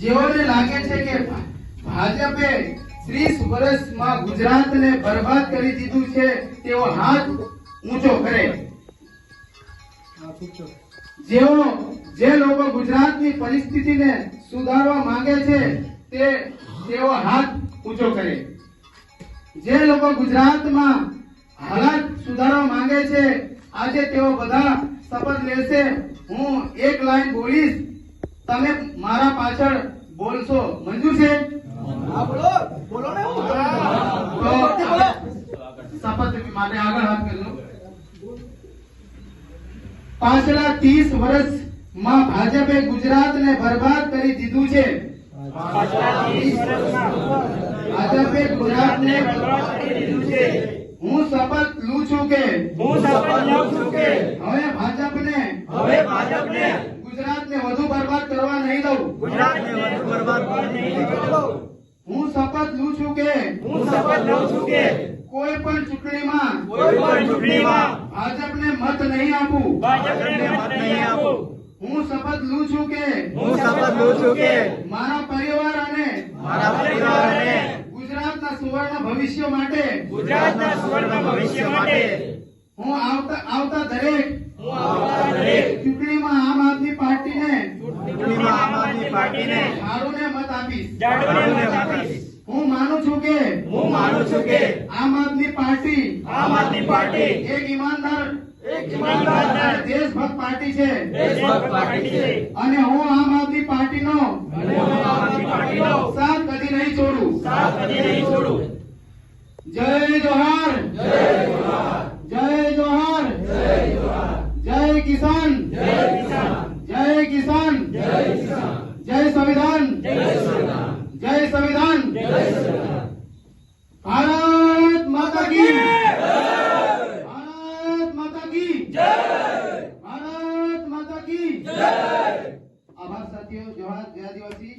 જેઓને લાગે છે કે ભાજપે ત્રીસ વર્ષમાં ગુજરાતને બરબાદ કરી દીધું છે, તેઓ હાથ ઊંચો કરે. જેઓ જે લોકો ગુજરાતની પરિસ્થિતિને સુધારવા માંગે છે, તે તેઓ હાથ ઊંચો કરે. જે લોકો ગુજરાતમાં હાલત સુધારવા માંગે છે, આજે તેઓ બધા શપથ લેશે. હું એક લાઈન બોલીશ. તમે મારા પાછળ બોલશો. મંજૂર છે? તો શપથ માટે આગળ હાથ કરજો પાછલા ત્રીસ વર્ષમાં ભાજપે ગુજરાતને બરબાદ કરી દીધું છે. ભાજપે ગુજરાતને હું શપથ લઉં છું કે હું શપથ લઉં છું કે હવે ભાજપને હવે ભાજપને બરબાદ કરવા નહીં દઉં. ગુજરાતને વધુ બરબાદ નહીં કરો. હું શપથ લઉં છું કે હું શપથ લઉં છું કે કોઈ પણ ચૂંટણીમાં કોઈ પણ ચૂંટણીમાં ભાજપને મત નહીં આપું. ભાજપને મત નહીં આપું. હું શપથ લઉં છું કે હું શપથ લઉં છું કે મારા પરિવાર અને મારા પરિવારને ગુજરાતના સુવર્ણ ભવિષ્ય માટે ગુજરાતના સુવર્ણ ભવિષ્ય માટે હું આવતા આવતા દરેક હું આવતા દરેક ચૂંટણીમાં આમ આદમી પાર્ટીને ચૂંટણીમાં આમ આદમી પાર્ટીને હારુને મત આપીશ. જાડવાને મત આપીશ. હું માનું છું કે હું માનું છું કે આમ આદમી પાર્ટી આમ આદમી પાર્ટી એક ઈમાનદાર એક ઈમાનદાર દેશભક્ત પાર્ટી છે. દેશભક્ત પાર્ટી છે. અને હું આમ આદમી પાર્ટીનો હું આમ આદમી પાર્ટીનો સાથ કદી નહીં છોડું. સાથ કદી નહીં છોડું. જય જોહાર. જય જોહાર. જય કિસાન જય કિસાન જય કિસાન જય કિસાન જય સંવિધાન! જય સંવિધાન! જય જય ભારત માતા કી! ભારત માતા કી! ભારત માતા કી! આભાર સાથીઓ જોહાર જય આદિવાસી.